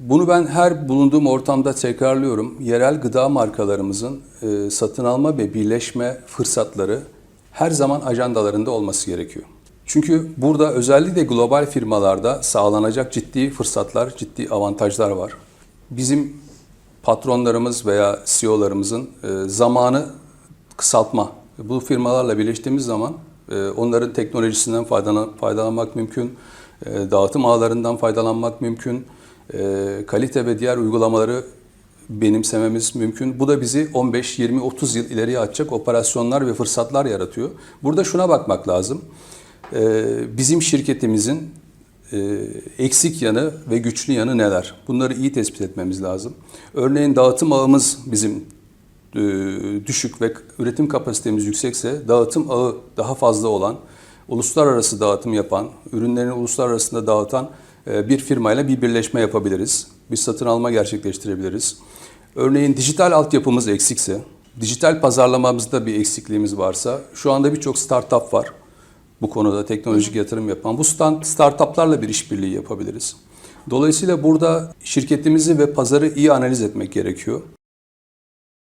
Bunu ben her bulunduğum ortamda tekrarlıyorum. Yerel gıda markalarımızın e, satın alma ve birleşme fırsatları her zaman ajandalarında olması gerekiyor. Çünkü burada özellikle global firmalarda sağlanacak ciddi fırsatlar, ciddi avantajlar var. Bizim patronlarımız veya CEO'larımızın e, zamanı kısaltma. Bu firmalarla birleştiğimiz zaman e, onların teknolojisinden faydalan- faydalanmak mümkün, e, dağıtım ağlarından faydalanmak mümkün, kalite ve diğer uygulamaları benimsememiz mümkün. Bu da bizi 15, 20, 30 yıl ileriye atacak operasyonlar ve fırsatlar yaratıyor. Burada şuna bakmak lazım. E, Bizim şirketimizin e, eksik yanı ve güçlü yanı neler? Bunları iyi tespit etmemiz lazım. Örneğin dağıtım ağımız bizim e, düşük ve üretim kapasitemiz yüksekse dağıtım ağı daha fazla olan, uluslararası dağıtım yapan, ürünlerini uluslararası dağıtan bir firmayla bir birleşme yapabiliriz. Bir satın alma gerçekleştirebiliriz. Örneğin dijital altyapımız eksikse, dijital pazarlamamızda bir eksikliğimiz varsa, şu anda birçok startup var bu konuda teknolojik yatırım yapan. Bu startuplarla bir işbirliği yapabiliriz. Dolayısıyla burada şirketimizi ve pazarı iyi analiz etmek gerekiyor.